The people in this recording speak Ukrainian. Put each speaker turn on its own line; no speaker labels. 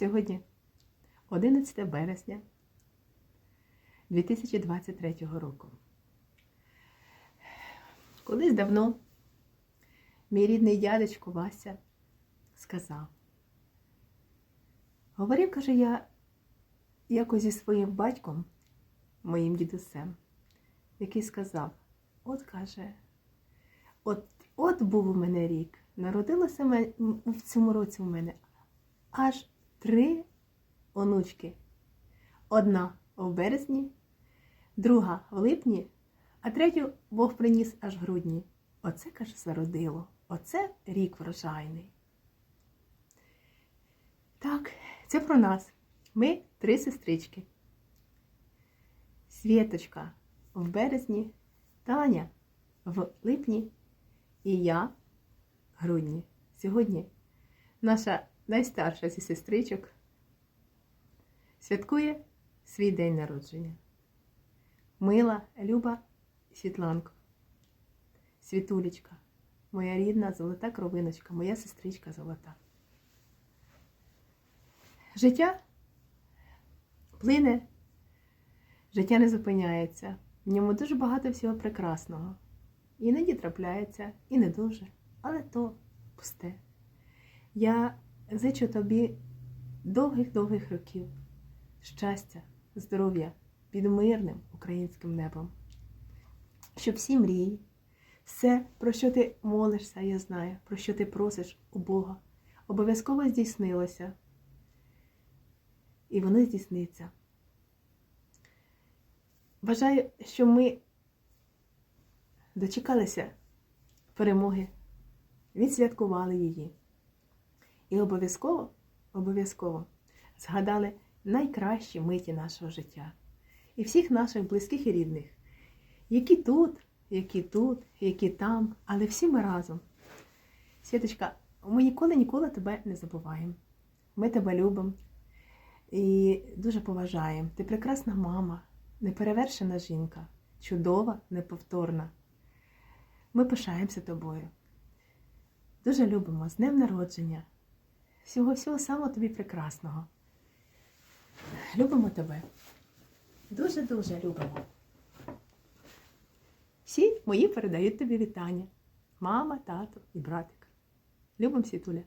Сьогодні 11 березня 2023 року. Колись давно мій рідний дядечко Вася сказав. Говорив, каже, я якось зі своїм батьком, моїм дідусем, який сказав: от каже, от, от був у мене рік, народилося в цьому році у мене аж три онучки. Одна в березні, друга в липні, а третю Бог приніс аж в грудні. Оце, каже, зародило. Оце рік врожайний. Так, це про нас. Ми три сестрички. Світочка в березні, Таня в липні і я в грудні. Сьогодні наша найстарша зі сестричок святкує свій день народження. Мила, Люба, Світланко, Світулечка, моя рідна золота кровиночка, моя сестричка золота. Життя плине, життя не зупиняється. В ньому дуже багато всього прекрасного. Іноді трапляється, і не дуже, але то пусте. Я зичу тобі довгих-довгих років, щастя, здоров'я під мирним українським небом. Щоб всі мрії, все, про що ти молишся, я знаю, про що ти просиш у Бога, обов'язково здійснилося. І воно здійсниться. Бажаю, що ми дочекалися перемоги, відсвяткували її. І обов'язково, обов'язково згадали найкращі миті нашого життя і всіх наших близьких і рідних, які тут, які тут, які там, але всі ми разом. Світочка, ми ніколи ніколи тебе не забуваємо. Ми тебе любимо і дуже поважаємо. Ти прекрасна мама, неперевершена жінка, чудова, неповторна. Ми пишаємося тобою. Дуже любимо з днем народження. Всього всього самого тобі прекрасного. Любимо тебе. Дуже-дуже любимо. Всі мої передають тобі вітання. Мама, тато і братик. Любимо Світуля.